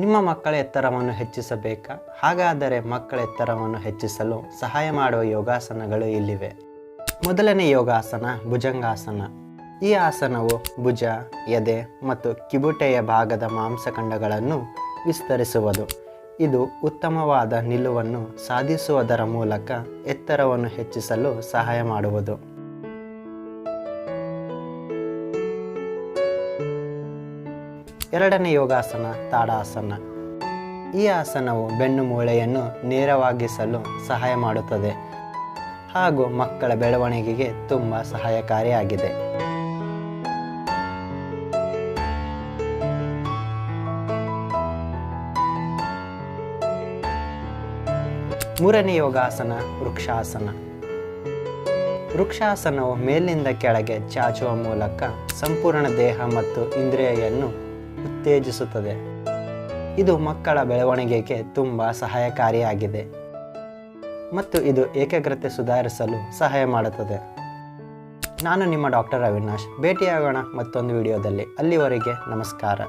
ನಿಮ್ಮ ಮಕ್ಕಳ ಎತ್ತರವನ್ನು ಹೆಚ್ಚಿಸಬೇಕಾ? ಹಾಗಾದರೆ ಮಕ್ಕಳ ಎತ್ತರವನ್ನು ಹೆಚ್ಚಿಸಲು ಸಹಾಯ ಮಾಡುವ ಯೋಗಾಸನಗಳು ಇಲ್ಲಿವೆ. ಮೊದಲನೇ ಯೋಗಾಸನ ಭುಜಂಗಾಸನ. ಈ ಆಸನವು ಭುಜ, ಎದೆ ಮತ್ತು ಕಿಬುಟೆಯ ಭಾಗದ ಮಾಂಸಖಂಡಗಳನ್ನು ವಿಸ್ತರಿಸುವುದು. ಇದು ಉತ್ತಮವಾದ ನಿಲುವನ್ನು ಸಾಧಿಸುವುದರ ಮೂಲಕ ಎತ್ತರವನ್ನು ಹೆಚ್ಚಿಸಲು ಸಹಾಯ ಮಾಡುವುದು. ಎರಡನೇ ಯೋಗಾಸನ, ತಾಡಾಸನ. ಈ ಆಸನವು ಬೆನ್ನು ಮೂಳೆಯನ್ನು ನೇರವಾಗಿಸಲು ಸಹಾಯ ಮಾಡುತ್ತದೆ ಹಾಗೂ ಮಕ್ಕಳ ಬೆಳವಣಿಗೆಗೆ ತುಂಬ ಸಹಾಯಕಾರಿಯಾಗಿದೆ. ಮೂರನೇ ಯೋಗಾಸನ, ವೃಕ್ಷಾಸನ. ವೃಕ್ಷಾಸನವು ಮೇಲಿನಿಂದ ಕೆಳಗೆ ಚಾಚುವ ಮೂಲಕ ಸಂಪೂರ್ಣ ದೇಹ ಮತ್ತು ಇಂದ್ರಿಯನ್ನು ಉತ್ತೇಜಿಸುತ್ತದೆ. ಇದು ಮಕ್ಕಳ ಬೆಳವಣಿಗೆಗೆ ತುಂಬ ಸಹಾಯಕಾರಿಯಾಗಿದೆ. ಮತ್ತು ಇದು ಏಕಾಗ್ರತೆ ಸುಧಾರಿಸಲು ಸಹಾಯ ಮಾಡುತ್ತದೆ. ನಾನು ನಿಮ್ಮ ಡಾಕ್ಟರ್ ಅವಿನಾಶ್. ಭೇಟಿಯಾಗೋಣ ಮತ್ತೊಂದು ವಿಡಿಯೋದಲ್ಲಿ. ಅಲ್ಲಿವರೆಗೆ ನಮಸ್ಕಾರ.